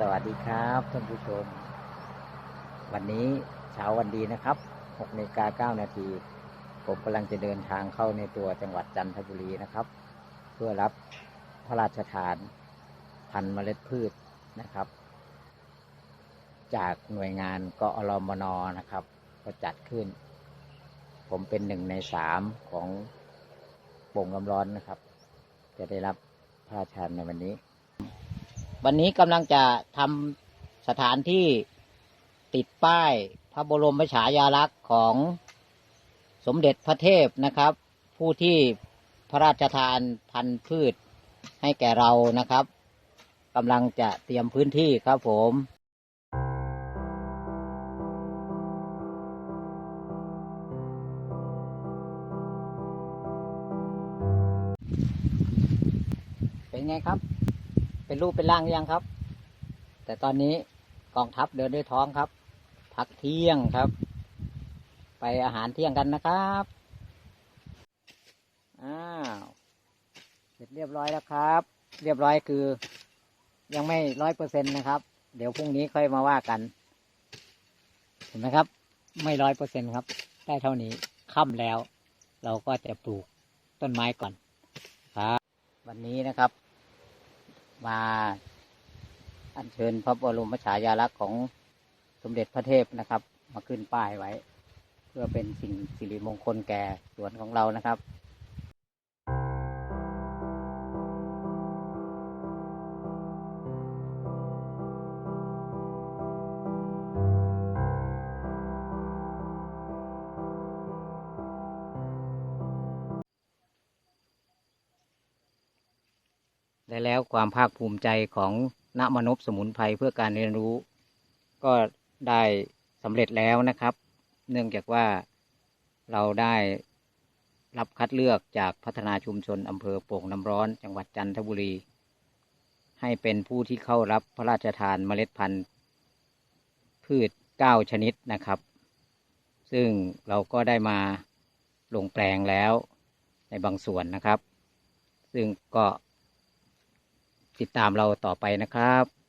สวัสดีครับท่านผู้ชม วันนี้เช้าวันดีนะครับ6นาฬิกา9นาที ผมกำลังจะเดินทางเข้าในตัวจังหวัดจันทบุรีนะครับ เพื่อรับพระราชทานพันเมล็ดพืชนะครับ จากหน่วยงานกอรมนนะครับ ก็จัดขึ้น ผมเป็นหนึ่งในสามของโป่งลำร้อนนะครับ จะได้รับพระราชทานในวันนี้ วันนี้กำลังจะทำสถานที่ติดป้ายพระบรมฉายาลักษณ์ของสมเด็จพระเทพนะครับ ผู้ที่พระราชทานพันธุ์พืชให้แก่เรานะครับกำลังจะเตรียมพื้นที่ครับผมเป็นไงครับ เป็นรูปเป็นร่างยังครับ แต่ตอนนี้กองทัพเดินด้วยท้องครับ พักเที่ยงครับ ไปอาหารเที่ยงกันนะครับอ้าวเสร็จเรียบร้อยแล้วครับ เรียบร้อยคือ ยังไม่ร้อยเปอร์เซ็นต์นะครับ เดี๋ยวพรุ่งนี้ค่อยมาว่ากัน เห็นไหมครับ ไม่ร้อยเปอร์เซ็นต์ครับ ได้เท่านี้ค่ำแล้ว เราก็จะปลูกต้นไม้ก่อนครับ วันนี้นะครับ มาอัญเชิญพระบรมฉายาลักษณ์ของสมเด็จพระเทพนะครับ มาขึ้นป้ายไว้ เพื่อเป็นสิ่งสิริมงคลแก่สวนของเรานะครับ และแล้วความภาคภูมิใจของณมนพสมุนไพรเพื่อการเรียนรู้ ก็ได้สำเร็จแล้วนะครับ เนื่องจากว่าเราได้รับคัดเลือกจากพัฒนาชุมชนอำเภอโป่งน้ำร้อน จังหวัดจันทบุรี ให้เป็นผู้ที่เข้ารับพระราชทานเมล็ดพันธุ์ พืช 9 ชนิดนะครับ ซึ่งเราก็ได้มาลงแปลงแล้วในบางส่วนนะครับ ซึ่งก็ ติดตามเราต่อไปนะครับ